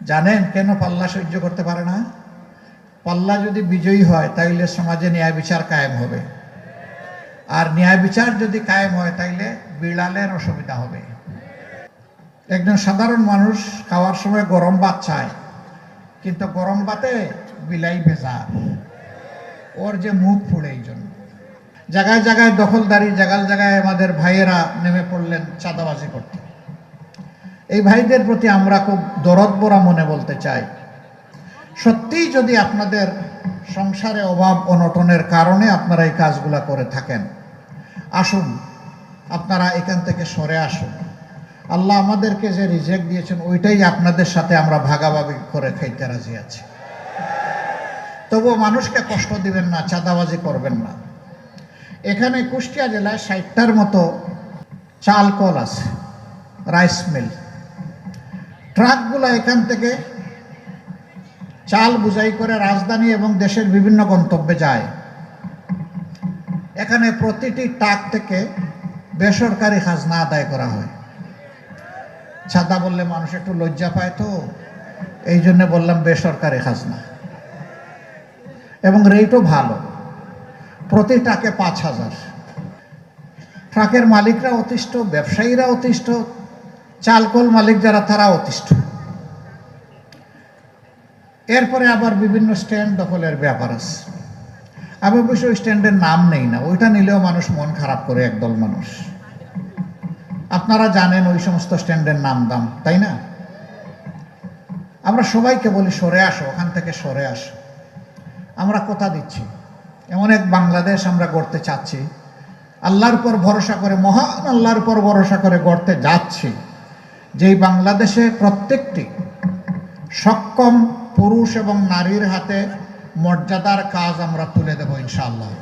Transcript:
জানেন কেন পাল্লা সহ্য করতে পারে না? পাল্লা যদি বিজয়ী হয়, তাইলে সমাজে ন্যায় বিচার কায়েম হবে। আর ন্যায় বিচার যদি কায়েম হয়, তাইলে বিড়ালের অসুবিধা হবে। একজন সাধারণ মানুষ খাওয়ার সময় গরম ভাত চায়, কিন্তু গরম ভাতে বিলাই ভেজা ওর যে মুখ ফুড়ে এই জন্য। জায়গায় জায়গায় দখলদারি, জায়গায় জায়গায় আমাদের ভাইয়েরা নেমে পড়লেন চাঁদাবাজি করতে। এই ভাইদের প্রতি আমরা খুব দরদ বরা মনে বলতে চাই। সত্যিই যদি আপনাদের সংসারে অভাব অনটনের কারণে আপনারা এই কাজগুলা করে থাকেন, আসুন, আপনারা এখান থেকে সরে আসুন। আল্লাহ আমাদেরকে যে রিজেক্ট দিয়েছেন, ওইটাই আপনাদের সাথে আমরা ভাগাভাগি করে খাইতে রাজি আছি। তবুও মানুষকে কষ্ট দিবেন না, চাঁদাবাজি করবেন না। এখানে কুষ্টিয়া জেলায় ষাটটার মতো চাল কল আছে, রাইস মিল। ট্রাকগুলো এখান থেকে চাল বুঝাই করে রাজধানী এবং দেশের বিভিন্ন গন্তব্যে যায়। এখানে প্রতিটি ট্রাক থেকে বেসরকারি খাজনা আদায় করা হয়। ছাদা বললে মানুষ একটু লজ্জা পায় তো, এই জন্য বললাম বেসরকারি খাজনা। এবং রেটও ভালো। প্রতি ট্রাকে পাঁচ হাজার। ট্রাকের মালিকরা অতিষ্ঠ, ব্যবসায়ীরা অতিষ্ঠ চালকল মালিক যারা, তারা অতিষ্ঠ। এরপরে আবার বিভিন্ন স্ট্যান্ড দখলের ব্যাপার আছে। আমি অবশ্য ওই স্ট্যান্ডের নাম নেই না, ওইটা নিলেও মানুষ মন খারাপ করে, একদল মানুষ। আপনারা জানেন ওই সমস্ত স্ট্যান্ডের নাম দাম, তাই না? আমরা সবাইকে বলি, সরে আসো, ওখান থেকে সরে আসো। আমরা কথা দিচ্ছি। এমন এক বাংলাদেশ আমরা গড়তে চাচ্ছি। আল্লাহর উপর ভরসা করে, মহান আল্লাহর উপর ভরসা করে গড়তে যাচ্ছি। যেই বাংলাদেশে প্রত্যেকটি সক্ষম পুরুষ এবং নারীর হাতে মর্যাদার কাজ আমরা তুলে দেব ইনশাআল্লাহ।